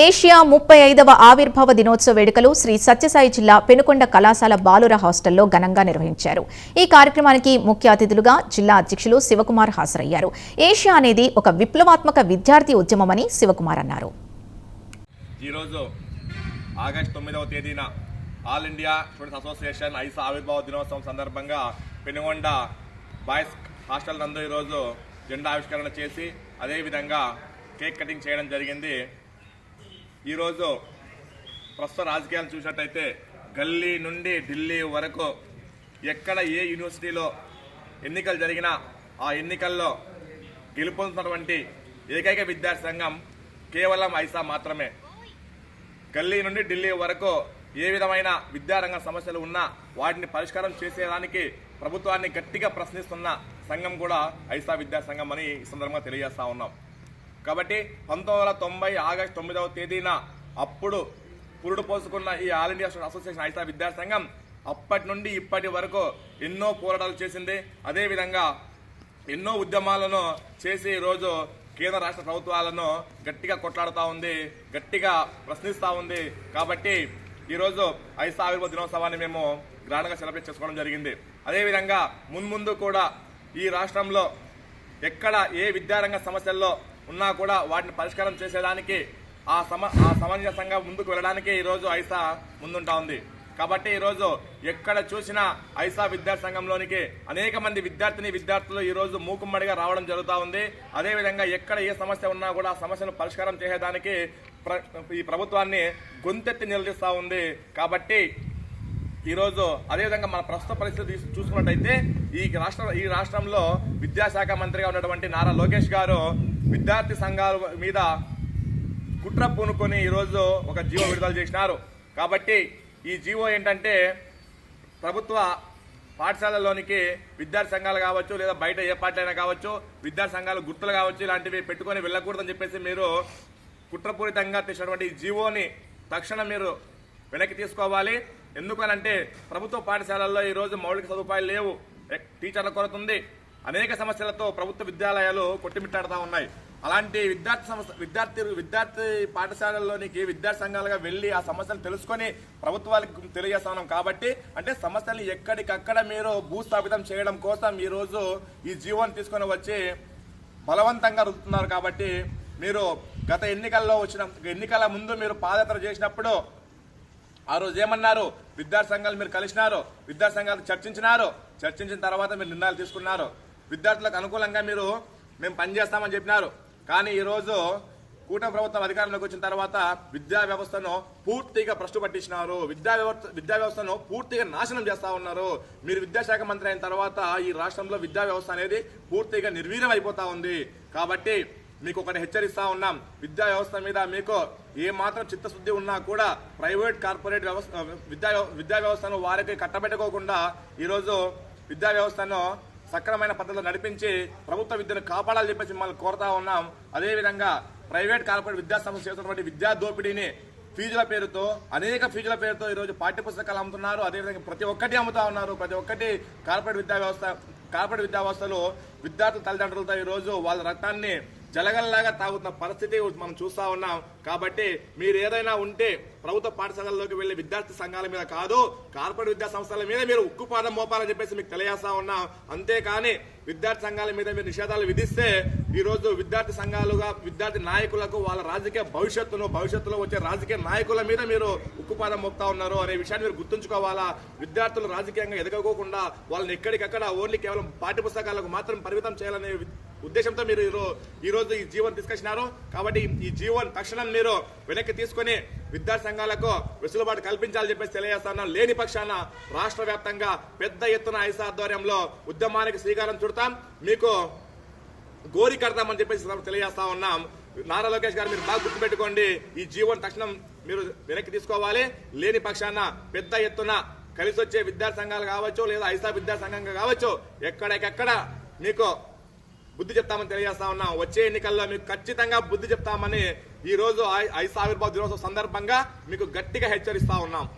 Asia ముప్పై ఐదవ ఆవిర్భావ దినోత్సవ వేడుకలు శ్రీ సత్యసాయి జిల్లా పెనుకొండ కళాశాల బాలుర హాస్టల్లో ఘనంగా నిర్వహించారు. ఈ కార్యక్రమానికి ముఖ్య అతిథులుగా జిల్లా అధ్యక్షులు శివకుమార్ హాజరయ్యారు. ఏషియా అనేది ఒక విప్లవాత్మక విద్యార్థి ఉద్యమమని శివకుమార్ అన్నారు. ఈరోజు ఆగస్టు తొమ్మిదవ తేదీన all India students association AISA ఆవిర్భావ దినోత్సవం సందర్భంగా పెనుగొండ బాయ్స్ హాస్టల్ నందు ఈరోజు జెండా ఆవిష్కరణ చేసి అదేవిధంగా కేక్ కటింగ్ చేయడం జరిగింది. ఈరోజు ప్రస్తుత రాజకీయాలు చూసినట్టయితే గల్లీ నుండి ఢిల్లీ వరకు ఎక్కడ ఏ యూనివర్సిటీలో ఎన్నికలు జరిగినా ఆ ఎన్నికల్లో గెలుపొందుతున్నటువంటి ఏకైక విద్యార్థి సంఘం కేవలం ఐసా మాత్రమే. గల్లీ నుండి ఢిల్లీ వరకు ఏ విధమైన విద్యారంగ సమస్యలు ఉన్నా వాటిని పరిష్కారం చేసేదానికి ప్రభుత్వాన్ని గట్టిగా ప్రశ్నిస్తున్న సంఘం కూడా ఐసా విద్యా సంఘం అని ఈ సందర్భంగా తెలియజేస్తా ఉన్నాం. కాబట్టి పంతొమ్మిది వందల తొంభై ఆగస్టు తొమ్మిదవ తేదీన అప్పుడు పురుడు పోసుకున్న ఈ ఆల్ ఇండియా అసోసియేషన్ ఐసా విద్యాసంఘం అప్పటి నుండి ఇప్పటి వరకు ఎన్నో పోరాటాలు చేసింది. అదేవిధంగా ఎన్నో ఉద్యమాలను చేసి ఈరోజు కేంద్ర రాష్ట్ర ప్రభుత్వాలను గట్టిగా కొట్లాడుతూ ఉంది గట్టిగా ప్రశ్నిస్తూ ఉంది. కాబట్టి ఈరోజు ఐసా ఆవిర్భావ దినోత్సవాన్ని మేము గ్రాండ్గా సెలబ్రేట్ చేసుకోవడం జరిగింది. అదేవిధంగా మున్ముందు కూడా ఈ రాష్ట్రంలో ఎక్కడ ఏ విద్యారంగ సమస్యల్లో ఉన్నా కూడా వాటిని పరిష్కారం చేసేదానికి ఆ సమ ఆ సమంజసంగా ముందుకు వెళ్ళడానికి ఈరోజు ఐసా ముందుంటా ఉంది. కాబట్టి ఈరోజు ఎక్కడ చూసినా ఐసా విద్యార్థి సంఘంలోనికి అనేక మంది విద్యార్థిని విద్యార్థులు ఈరోజు మూకుమ్మడిగా రావడం జరుగుతూ ఉంది. అదేవిధంగా ఎక్కడ ఏ సమస్య ఉన్నా కూడా ఆ సమస్యను పరిష్కారం చేసేదానికి ప్ర ఈ ప్రభుత్వాన్ని గొంతెత్తి నిలదీస్తూ ఉంది. కాబట్టి ఈరోజు అదేవిధంగా మన ప్రస్తుత పరిస్థితి చూసుకున్నట్టయితే ఈ రాష్ట్ర ఈ రాష్ట్రంలో విద్యాశాఖ మంత్రిగా ఉన్నటువంటి నారా లోకేష్ గారు విద్యార్థి సంఘాల మీద కుట్ర పూనుకొని ఈరోజు ఒక జీవో విడుదల చేసినారు. కాబట్టి ఈ జీవో ఏంటంటే ప్రభుత్వ పాఠశాలలోనికి విద్యార్థి సంఘాలు కావచ్చు లేదా బయట ఏ పార్టీ అయినా కావచ్చు విద్యార్థి సంఘాలు గుర్తులు కావచ్చు ఇలాంటివి పెట్టుకొని వెళ్ళకూడదని చెప్పేసి మీరు కుట్రపూరితంగా తెచ్చినటువంటి ఈ జీవోని తక్షణం మీరు వెనక్కి తీసుకోవాలి. ఎందుకనంటే ప్రభుత్వ పాఠశాలల్లో ఈరోజు మౌలిక సదుపాయాలు లేవు. టీచర్ల కొరత ఉంది. అనేక సమస్యలతో ప్రభుత్వ విద్యాలయాలు కొట్టిమిట్టాడుతూ ఉన్నాయి. అలాంటి విద్యార్థి సమస్య విద్యార్థి విద్యార్థి పాఠశాలల్లోనికి విద్యార్థి సంఘాలుగా వెళ్ళి ఆ సమస్యలు తెలుసుకొని ప్రభుత్వాలకు తెలియజేస్తా ఉన్నాం కాబట్టి అంటే సమస్యలు ఎక్కడికక్కడ మీరు భూస్థాపితం చేయడం కోసం ఈరోజు ఈ జీవోని తీసుకొని వచ్చి బలవంతంగా రుతున్నారు కాబట్టి మీరు గత ఎన్నికల్లో వచ్చిన ఎన్నికల ముందు మీరు పాదయాత్ర చేసినప్పుడు ఆ రోజు ఏమన్నారు? విద్యార్థి సంఘాలు మీరు కలిసినారు. విద్యార్థి సంఘాలు చర్చించినారు. చర్చించిన తర్వాత మీరు నిర్ణయాలు తీసుకున్నారు. విద్యార్థులకు అనుకూలంగా మీరు మేము పనిచేస్తామని చెప్పినారు. కానీ ఈరోజు కూటమి ప్రభుత్వం అధికారంలోకి వచ్చిన తర్వాత విద్యా వ్యవస్థను పూర్తిగా ప్రశ్న పట్టించినారు విద్యా వ్యవస్థ విద్యా వ్యవస్థను పూర్తిగా నాశనం చేస్తా ఉన్నారు. మీరు విద్యాశాఖ మంత్రి అయిన తర్వాత ఈ రాష్ట్రంలో విద్యా వ్యవస్థ అనేది పూర్తిగా నిర్వీర్యం అయిపోతా ఉంది. కాబట్టి మీకు ఒకటి హెచ్చరిస్తా ఉన్నాం. విద్యా వ్యవస్థ మీద మీకు ఏ మాత్రం చిత్తశుద్ధి ఉన్నా కూడా ప్రైవేట్ కార్పొరేట్ వ్యవస్థ విద్యా విద్యా వ్యవస్థను వారికి కట్టబెట్టుకోకుండా ఈరోజు విద్యా వ్యవస్థను సక్రమైన పద్ధతిలో నడిపించి ప్రభుత్వ విద్యను కాపాడాలని చెప్పేసి మిమ్మల్ని కోరుతా ఉన్నాం. అదేవిధంగా ప్రైవేట్ కార్పొరేట్ విద్యా సంస్థ చేస్తున్నటువంటి విద్యా దోపిడీని ఫీజుల పేరుతో అనేక ఫీజుల పేరుతో ఈరోజు పాఠ్య పుస్తకాలు అమ్ముతున్నారు. అదేవిధంగా ప్రతి ఒక్కటి అమ్ముతా ఉన్నారు. ప్రతి ఒక్కటి కార్పొరేట్ విద్యా వ్యవస్థ కార్పొరేట్ విద్యా వ్యవస్థలో విద్యార్థుల తల్లిదండ్రులతో ఈరోజు వాళ్ళ రక్తాన్ని జలగల్లాగా తాగుతున్న పరిస్థితి మనం చూస్తా ఉన్నాం. కాబట్టి మీరు ఏదైనా ఉంటే ప్రభుత్వ పాఠశాలల్లోకి వెళ్ళే విద్యార్థి సంఘాల మీద కాదు కార్పొరేట్ విద్యా సంస్థల మీద మీరు ఉక్కుపాదం మోపాలని చెప్పేసి మీకు తెలియజేస్తా ఉన్నాం. అంతేకాని విద్యార్థి సంఘాల మీద మీరు నిషేధాలు విధిస్తే ఈ రోజు విద్యార్థి సంఘాలుగా విద్యార్థి నాయకులకు వాళ్ళ రాజకీయ భవిష్యత్తును భవిష్యత్తులో వచ్చే రాజకీయ నాయకుల మీద మీరు ఉక్కుపాదం మోపుతా ఉన్నారు అనే విషయాన్ని మీరు గుర్తుంచుకోవాలా? విద్యార్థులు రాజకీయంగా ఎదగకోకుండా వాళ్ళని ఎక్కడికక్కడ ఓన్లీ కేవలం పాఠ్య పుస్తకాలకు మాత్రం పరిమితం చేయాలనే ఉద్దేశంతో మీరు ఈరోజు ఈ ఈ జీవన్ తీసుకొచ్చినారు. కాబట్టి ఈ జీవన్ తక్షణం మీరు వెనక్కి తీసుకొని విద్యార్థి సంఘాలకు వెసులుబాటు కల్పించాలని చెప్పేసి తెలియజేస్తాను. లేని పక్షాన రాష్ట్ర వ్యాప్తంగా పెద్ద ఎత్తున ఐసా ఆధ్వర్యంలో ఉద్యమానికి శ్రీకారం చుడతాం. మీకు గోరి కడతామని చెప్పేసి తెలియజేస్తా ఉన్నాం. నారా లోకేష్ గారు మీరు బాగా గుర్తుపెట్టుకోండి. ఈ జీవన్ తక్షణం మీరు వెనక్కి తీసుకోవాలి. లేని పక్షాన పెద్ద ఎత్తున కలిసి వచ్చే విద్యార్థి సంఘాలు కావచ్చు లేదా ఐసా విద్యాసంఘంగా కావచ్చు ఎక్కడికెక్కడ మీకు బుద్ధి చెప్తామని తెలియజేస్తా ఉన్నాం. వచ్చే ఎన్నికల్లో మీకు ఖచ్చితంగా బుద్ధి చెప్తామని ఈ రోజు ఐ- ఐసా ఆవిర్భావ దినోత్సవం సందర్భంగా మీకు గట్టిగా హెచ్చరిస్తా ఉన్నాం.